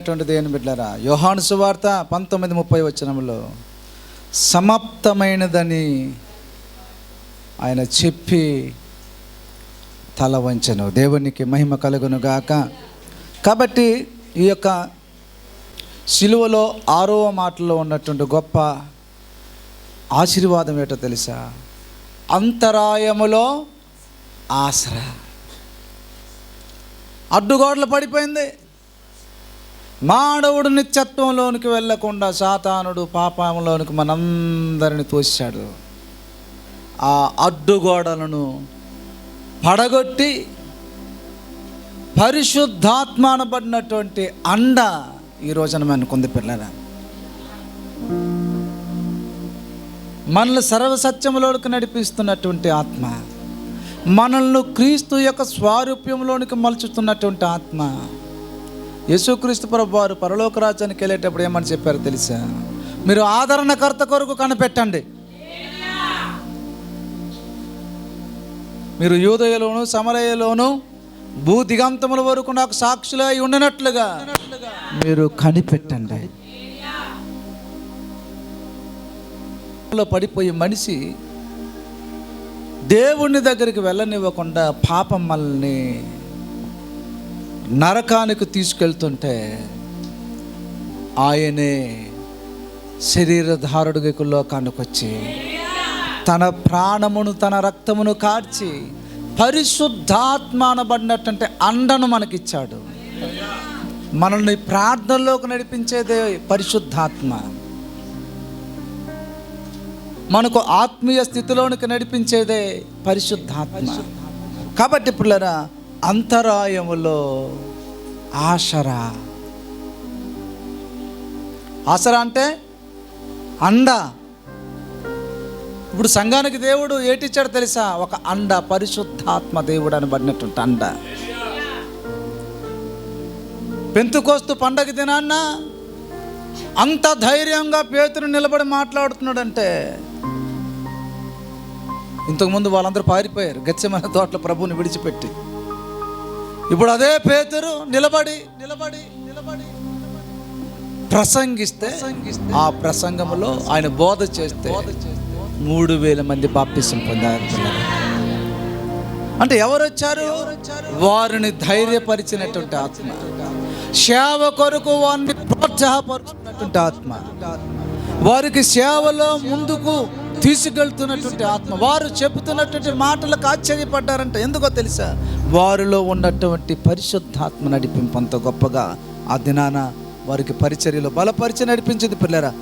అటువంటి దేవుని బిడ్డారా యోహాను సువార్త పంతొమ్మిది ముప్పై వచనంలో సమాప్తమైనదని ఆయన చెప్పి తల వంచను. దేవునికి మహిమ కలుగును గాక. కాబట్టి ఈ యొక్క సిలువలో ఆరవ మాటలో ఉన్నటువంటి గొప్ప ఆశీర్వాదం ఏటో తెలుసా? అంతరాయములో ఆసరా. అడ్డుగోడలు పడిపోయింది. మానవుడు నిత్యత్వంలోనికి వెళ్ళకుండా సాతానుడు పాపంలోనికి మనందరిని తోశాడు. ఆ అడ్డుగోడలను పడగొట్టి పరిశుద్ధాత్మ అనబడినటువంటి అండ ఈ రోజున మనకుంది పిల్లల. మనల్ని సర్వసత్యంలోనికి నడిపిస్తున్నటువంటి ఆత్మ మనల్ని క్రీస్తు యొక్క స్వారూప్యంలోనికి మలుచుతున్నటువంటి ఆత్మ యేసుక్రీస్తు ప్రభు వారు పరలోక రాజ్యానికి వెళ్ళేటప్పుడు ఏమని చెప్పారు తెలుసా? మీరు ఆదరణకర్త కొరకు కనిపెట్టండి. మీరు యూదయలోను సమరయలోను భూ దిగంతముల వరకు నాకు సాక్షులై ఉండినట్లుగా మీరు కనిపెట్టండి. లో పడిపోయే మనిషి దేవుని దగ్గరికి వెళ్ళనివ్వకుండా పాపం మనల్ని నరకానికి తీసుకెళ్తుంటే ఆయనే శరీరధారుడికి లోకానికి వచ్చి తన ప్రాణమును తన రక్తమును కార్చి పరిశుద్ధాత్మానబడినటువంటి అండను మనకిచ్చాడు. మనల్ని ప్రార్థనలోకి నడిపించేదే పరిశుద్ధాత్మ. మనకు ఆత్మీయ స్థితిలోనికి నడిపించేదే పరిశుద్ధాత్మ. కాబట్టి ఇప్పుడు అంతరాయములో ఆశరా ఆసరా అంటే అండ. ఇప్పుడు సంఘానికి దేవుడు ఏటిచ్చాడు తెలుసా? ఒక అండ పరిశుద్ధాత్మ దేవుడు అని పడినటువంటి అండ. పెంతుకోస్తు పండగ దినాన్న అంత ధైర్యంగా పేతును నిలబడి మాట్లాడుతున్నాడంటే ఇంతకుముందు వాళ్ళందరూ పారిపోయారు. గచ్చమైన తోటలో ప్రభువుని విడిచిపెట్టి. ఇప్పుడు అదే పేతురు నిలబడి నిలబడి నిలబడి ప్రసంగిస్తే ఆ ప్రసంగంలో ఆయన బోధ చేస్తే మూడు వేల మంది బాప్తిసం పొందారు. అంటే ఎవరు వచ్చారు వారిని ధైర్యపరిచినటువంటి ఆత్మ. సేవ కొరకు వారిని ప్రోత్సాహపరుచున్నటువంటి ఆత్మ. వారికి సేవలో ముందుకు తీసుకెళ్తున్నటువంటి ఆత్మ. వారు చెబుతున్నటువంటి మాటలకు ఆశ్చర్యపడ్డారంట. ఎందుకో తెలుసా? వారిలో ఉన్నటువంటి పరిశుద్ధాత్మ నడిపింపు అంత గొప్పగా ఆ దినాన వారికి పరిచర్యలో బలపరిచి నడిపించింది పిల్లరా.